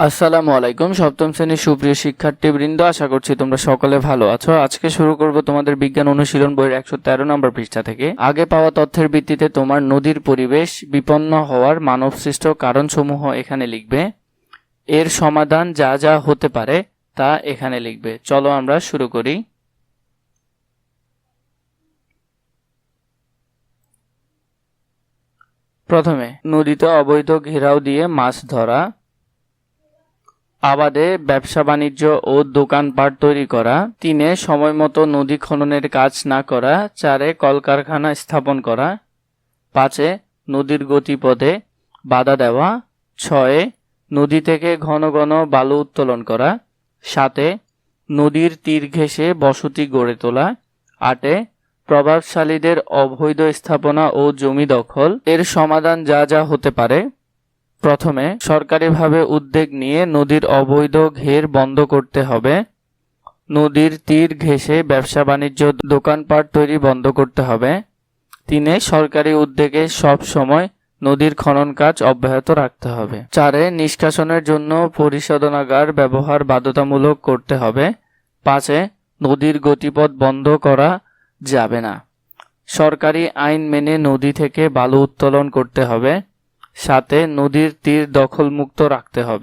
আসসালামু আলাইকুম, সপ্তম শ্রেণির সুপ্রিয় শিক্ষার্থীবৃন্দ, আশা করছি তোমরা সকলে ভালো আছো। আজকে শুরু করব তোমাদের বিজ্ঞান অনুশীলন বইয়ের একশো তেরো নম্বর পৃষ্ঠা থেকে। আগে পাওয়া তথ্যের ভিত্তিতে তোমার নদীর পরিবেশ বিপন্ন হওয়ার মানবসৃষ্ট কারণসমূহ এখানে লিখবে। এর সমাধান যা যা হতে পারে তা এখানে লিখবে। চলো আমরা শুরু করি। প্রথমে, নদীতে অবৈধ ঘেরাও দিয়ে মাছ ধরা। আবাদে ব্যবসা বাণিজ্য ও দোকানপাট তৈরি করা, তিনে সময় মতো নদী খননের কাজ না করা, চারে কলকারখানা স্থাপন করা, পাঁচে নদীর গতিপথে বাধা দেওয়া, ছয়ে নদী থেকে ঘন ঘন বালু উত্তোলন করা, সাতে নদীর তীর ঘেঁষে বসতি গড়ে তোলা, আটে প্রভাবশালীদের অবৈধ স্থাপনা ও জমি দখল। এর সমাধান যা যা হতে পারে। প্রথমে সরকারিভাবে উদ্যোগ নিয়ে নদীর অবৈধ ঘের বন্ধ করতে হবে। নদীর তীর ঘেঁষে ব্যবসা বাণিজ্য দোকানপাট তৈরি বন্ধ করতে হবে। তিনে সরকারি উদ্যোগে সব সময় নদীর খনন কাজ অব্যাহত রাখতে হবে। চারে নিষ্কাশনের জন্য পরিশোধনাগার ব্যবহার বাধ্যতামূলক করতে হবে। পাঁচে নদীর গতিপথ বন্ধ করা যাবে না। সরকারি আইন মেনে নদী থেকে বালু উত্তোলন করতে হবে। সাথে নদীর তীর দখলমুক্ত রাখতে হবে।